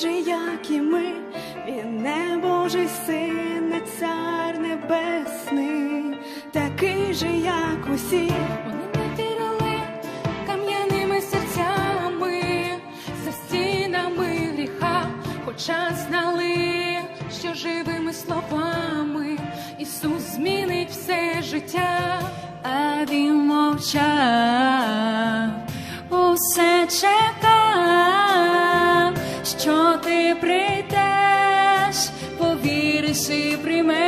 же, як і ми, він не Божий син, не цар небесний, такий же, як усі. Повіриш і приймеш.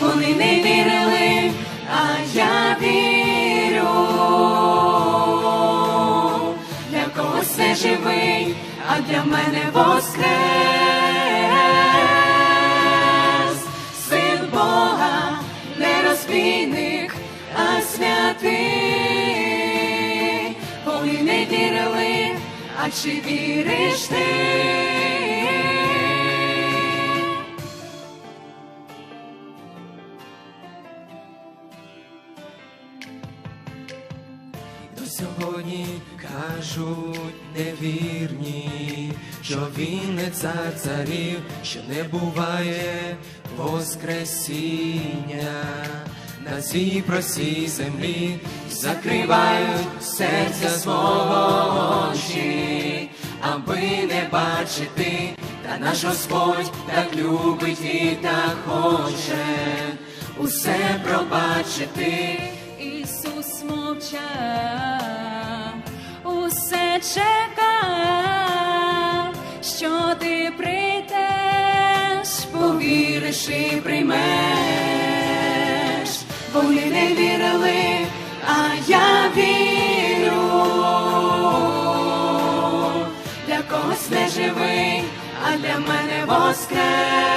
Вони не вірили, а я вірю. Для когось не живий, а для мене воскрес. Син Бога, не розбійник, а святий. Вони не вірили, а чи віриш ти? Що він не цар царів, що не буває воскресіння. На цій простій землі, закривають серця свого очі, аби не бачити, та наш Господь так любить і так хоче усе пробачити. Ісус мовчав, усе чекав, що ти прийдеш, повіриш і приймеш. бо Вони не вірили, а я вірю. Для когось не живий, а для мене воскрес.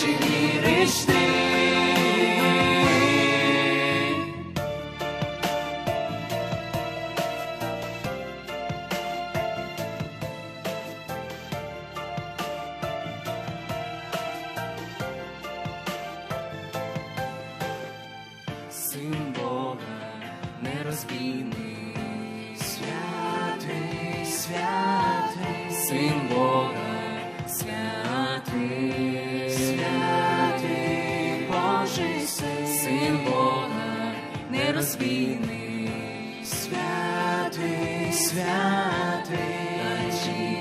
Чи віриш ти? Син Бога, нерозбійний, святий, святий, син Бога, нерозбійний, святий, святий, а чи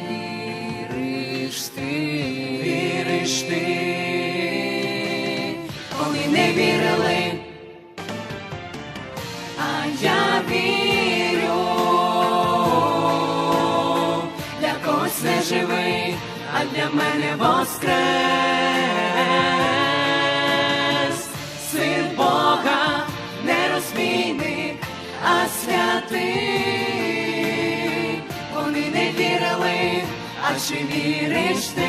віриш ти, віриш ти, Вони не вірили, а я вірю. Для когось не живий, а для мене воскрес. Святий. Вони не вірили, а чи віриш ти?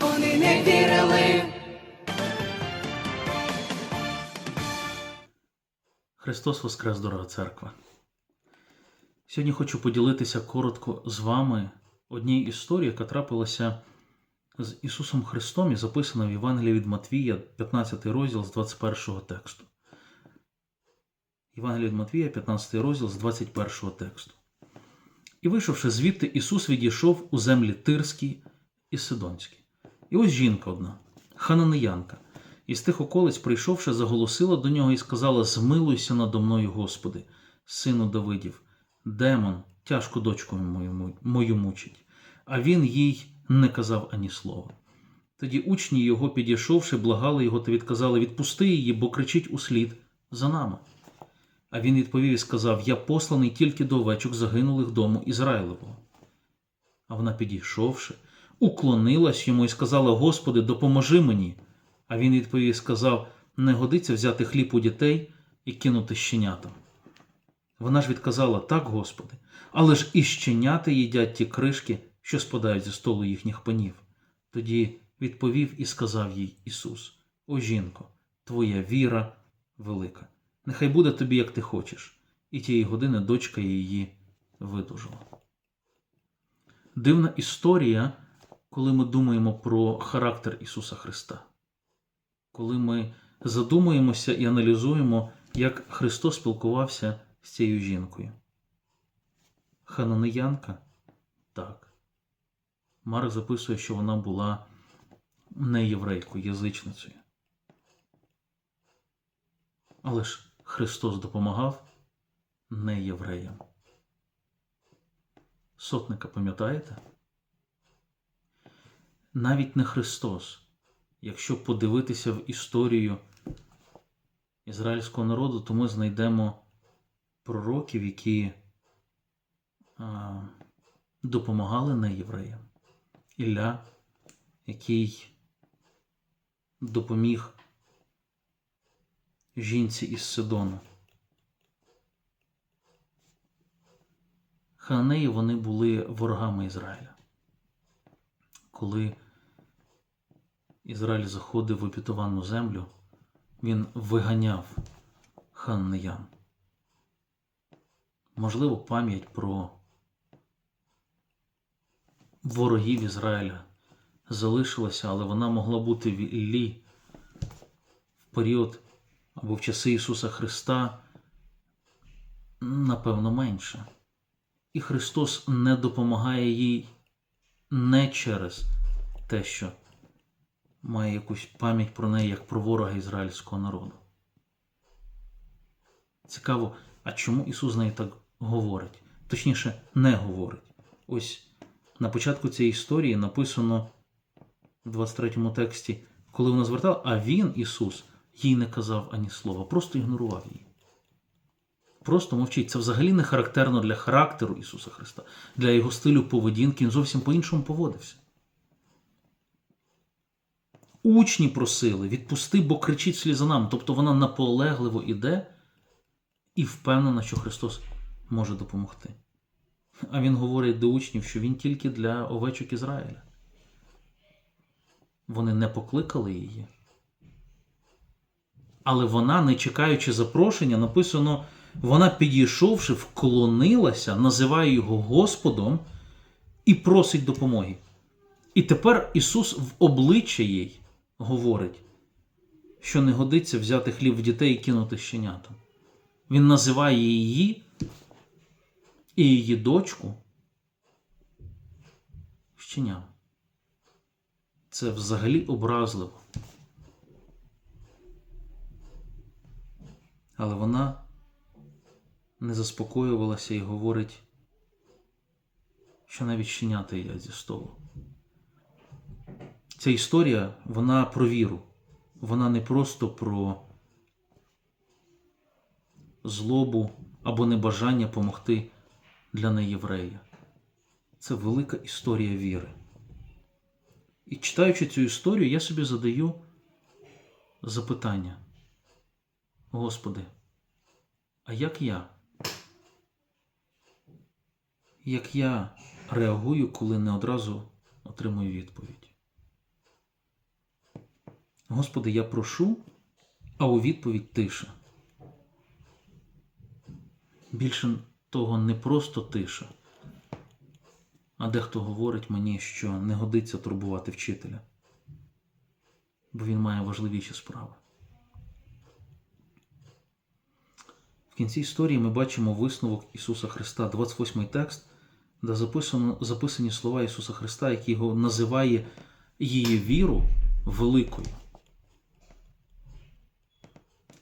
Вони не вірили. Христос Воскрес, дорога церква! Сьогодні хочу поділитися коротко з вами однією історією, яка трапилася з Ісусом Христом і записана в Євангелії від Матвія, 15 розділ з 21 тексту. Євангелія від Матвія, 15 розділ з 21 тексту. І вийшовши звідти, Ісус відійшов у землі Тирській і Сидонській. І ось жінка одна, хананеянка, із тих околиць, прийшовши, заголосила до нього і сказала: Змилуйся надо мною, Господи, сину Давидів, демон, тяжко дочку мою, мою мучить. А він їй не казав ані слова. Тоді учні його, підійшовши, благали його та відказали: Відпусти її, бо кричить услід за нами. А він відповів і сказав: Я посланий тільки до овечок загинулих дому Ізраїлевого. А вона, підійшовши, уклонилась йому і сказала: Господи, допоможи мені. А він відповів і сказав: Не годиться взяти хліб у дітей і кинути щенятам. Вона ж відказала: Так, Господи, але ж і щенята їдять ті кришки, що спадають зі столу їхніх панів. Тоді відповів і сказав їй Ісус: О жінко, твоя віра велика. Нехай буде тобі, як ти хочеш. І тієї години дочка її видужала. дивна історія, коли ми думаємо про характер Ісуса Христа. Коли ми задумуємося і аналізуємо, як Христос спілкувався з цією жінкою. Хананеянка? Так. Марк записує, що вона була не єврейкою, язичницею. Але ж Христос допомагав не євреям. Сотника, пам'ятаєте? Навіть не Христос, якщо подивитися в історію ізраїльського народу, то ми знайдемо пророків, які а, допомагали неєвреям. Ілля, який допоміг жінці із Сидону. Ханеї вони були ворогами Ізраїля. Коли Ізраїль заходив в опітовану землю, він виганяв ханнеян. Можливо, пам'ять про ворогів Ізраїля залишилася, але вона могла бути в Іллі в період або в часи Ісуса Христа, напевно, менше. І Христос не допомагає їй не через те, що має якусь пам'ять про неї як про ворога ізраїльського народу. Цікаво, а чому Ісус з нею так говорить? Точніше, не говорить. Ось на початку цієї історії написано в 23 тексті, коли вона звертала, а Він, Ісус, їй не казав ані слова, просто ігнорував її. Просто мовчить. Це взагалі не характерно для характеру Ісуса Христа, для його стилю поведінки. Він зовсім по-іншому поводився. Учні просили, відпусти, бо кричить вслід за нами. Тобто вона наполегливо іде і впевнена, що Христос може допомогти. А Він говорить до учнів, що Він тільки для овечок Ізраїля. Вони не покликали її. Але вона, не чекаючи запрошення, написано, вона, підійшовши, вклонилася, називає його Господом і просить допомоги. І тепер Ісус в обличчя їй говорить, що не годиться взяти хліб в дітей і кинути щенятам. Він називає її і її дочку щеням. Це взагалі образливо. Але вона не заспокоювалася і говорить, що навіть щенята їдять зі столу. Ця історія, вона про віру. Вона не просто про злобу або небажання помогти для неєврея. Це велика історія віри. І читаючи цю історію, я собі задаю запитання. Господи, а як я? Як я реагую, коли не одразу отримую відповідь? Господи, я прошу, а у відповідь тиша. Більше того, не просто тиша, а дехто говорить мені, що не годиться турбувати вчителя, бо він має важливіші справи. Кінці історії ми бачимо висновок Ісуса Христа, 28 текст, де записано, записані слова Ісуса Христа, який його називає її віру великою.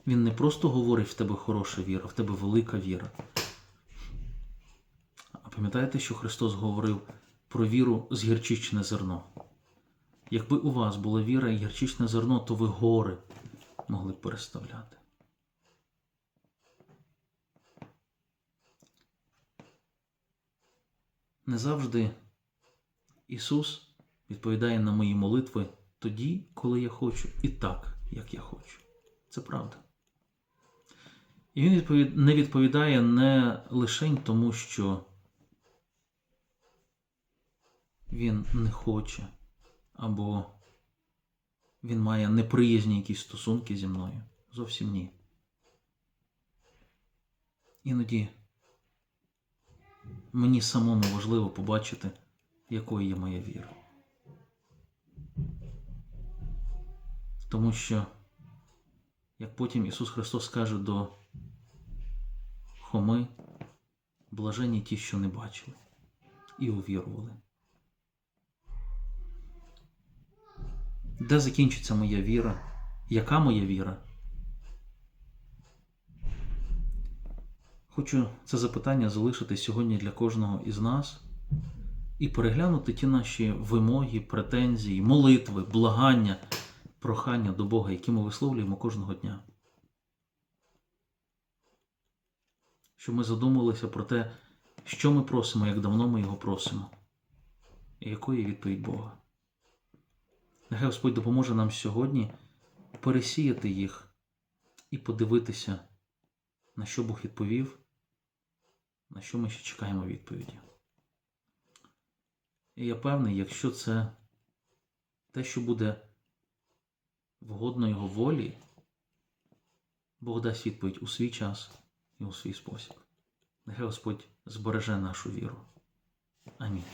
Він не просто говорить в тебе хороша віра, в тебе велика віра. А пам'ятаєте, що Христос говорив про віру з гірчичне зерно? Якби у вас була віра і гірчичне зерно, то ви гори могли б переставляти. Не завжди Ісус відповідає на мої молитви тоді, коли я хочу, і так, як я хочу. Це правда. І він не відповідає не лише тому, що він не хоче, або він має неприязні якісь стосунки зі мною. Зовсім ні. Іноді мені самому важливо побачити якою є моя віра. Тому що, як потім Ісус Христос каже до Хоми, блажені ті, що не бачили і увірували. Де закінчиться моя віра? Яка моя віра? Хочу це запитання залишити сьогодні для кожного із нас і переглянути ті наші вимоги, претензії, молитви, благання, прохання до Бога, які ми висловлюємо кожного дня. Щоб ми задумалися про те, що ми просимо, як давно ми його просимо, і якою є відповідь Бога. Нехай Господь допоможе нам сьогодні пересіяти їх і подивитися, на що Бог відповів, на що ми ще чекаємо відповіді. І я певний, якщо це те, що буде вгодно Його волі, Бог дасть відповідь у свій час і у свій спосіб. Нехай Господь збереже нашу віру. Амінь.